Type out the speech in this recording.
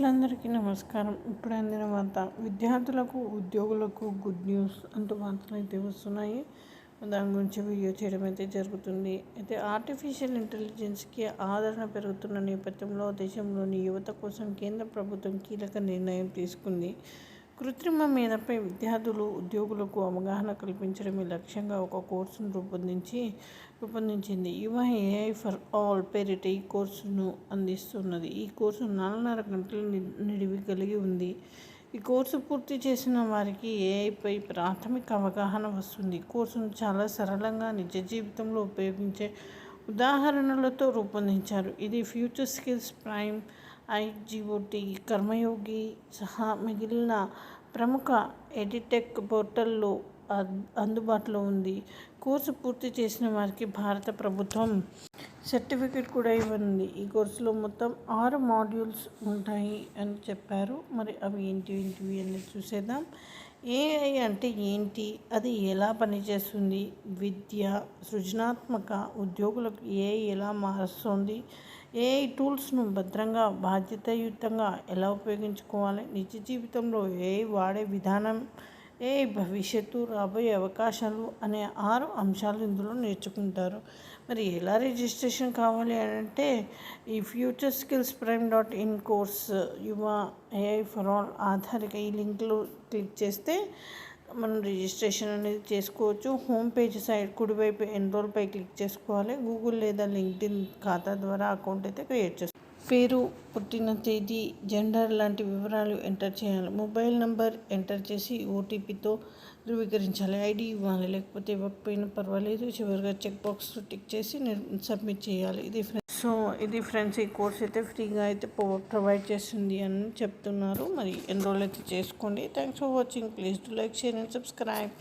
విద్యార్థులందరికీ నమస్కారం. ఇప్పుడు అందిన వార్త. విద్యార్థులకు ఉద్యోగులకు గుడ్ న్యూస్ అంటూ వార్తలు అయితే వస్తున్నాయి. దాని గురించి వీడియో చేయడం అయితే జరుగుతుంది. అయితే ఆర్టిఫిషియల్ ఇంటెలిజెన్స్కి ఆదరణ పెరుగుతున్న నేపథ్యంలో దేశంలోని యువత కోసం కేంద్ర ప్రభుత్వం కీలక నిర్ణయం తీసుకుంది. కృత్రిమ మేధపై విద్యార్థులు ఉద్యోగులకు అవగాహన కల్పించడమే లక్ష్యంగా ఒక కోర్సును రూపొందించి రూపొందించింది. యువ ఏఐ ఫర్ ఆల్ పేరిట ఈ కోర్సును అందిస్తున్నది. ఈ కోర్సు నాలుగున్నర గంటల నిడివి కలిగి ఉంది. ఈ కోర్సు పూర్తి చేసిన వారికి ఏఐపై ప్రాథమిక అవగాహన వస్తుంది. కోర్సును చాలా సరళంగా నిజ జీవితంలో ఉపయోగించే ఉదాహరణలతో రూపొందించారు. ఇది future skills prime iGOT Karmayogi సహా మిగిలిన ప్రముఖ ఎడిటెక్ పోర్టల్లో అందుబాటులో ఉంది. కోర్సు పూర్తి చేసిన వారికి భారత ప్రభుత్వం సర్టిఫికేట్ కూడా ఇవ్వనుంది ఈ కోర్సులో మొత్తం ఆరు మాడ్యూల్స్ ఉంటాయి అని చెప్పారు. మరి అవి ఏంటి ఏంటివి అని చూసేద్దాం. ఏఐ అంటే ఏంటి? అది ఎలా పనిచేస్తుంది? విద్య సృజనాత్మక ఉద్యోగులకు ఏఐ ఎలా మారుస్తుంది? ఏఐ టూల్స్ను భద్రంగా బాధ్యతాయుతంగా ఎలా ఉపయోగించుకోవాలి? నిజ జీవితంలో ఏఐ వాడే విధానం ఏ భవిష్యత్తు రాబోయే అవకాశాలు అనే ఆరు అంశాలు ఇందులో నేర్చుకుంటారు. మరి ఎలా రిజిస్ట్రేషన్ కావాలి అంటే ఈ future skills prime dot in course Yuva AI for all ఆధారిక ఈ లింక్లో క్లిక్ చేస్తే మనం రిజిస్ట్రేషన్ అనేది చేసుకోవచ్చు. హోమ్ పేజ్ సైడ్ కుడివైపు ఎన్రోల్పై క్లిక్ చేసుకోవాలి. గూగుల్ లేదా లింక్డ్ఇన్ ఖాతా ద్వారా అకౌంట్ అయితే క్రియేట్ చేసుకోవాలి పేరు పుట్టిన తేదీ జెండర్ లాంటి వివరాలు ఎంటర్ చేయాలి. మొబైల్ నంబర్ ఎంటర్ చేసి ఓటీపీతో ధృవీకరించాలి. ఐడి ఇవ్వాలి. లేకపోతే ఇవ్వకపోయినా పర్వాలేదు. చివరిగా చెక్ బాక్స్ టిక్ చేసి సబ్మిట్ చేయాలి. ఇది సో ఇది ఫ్రెండ్స్ ఈ కోర్స్ అయితే ఫ్రీగా అయితే ప్రొవైడ్ చేస్తుంది అని చెప్తున్నారు. మరి ఎన్రోల్ అయితే చేసుకోండి. Thanks for watching. Please to like share and subscribe.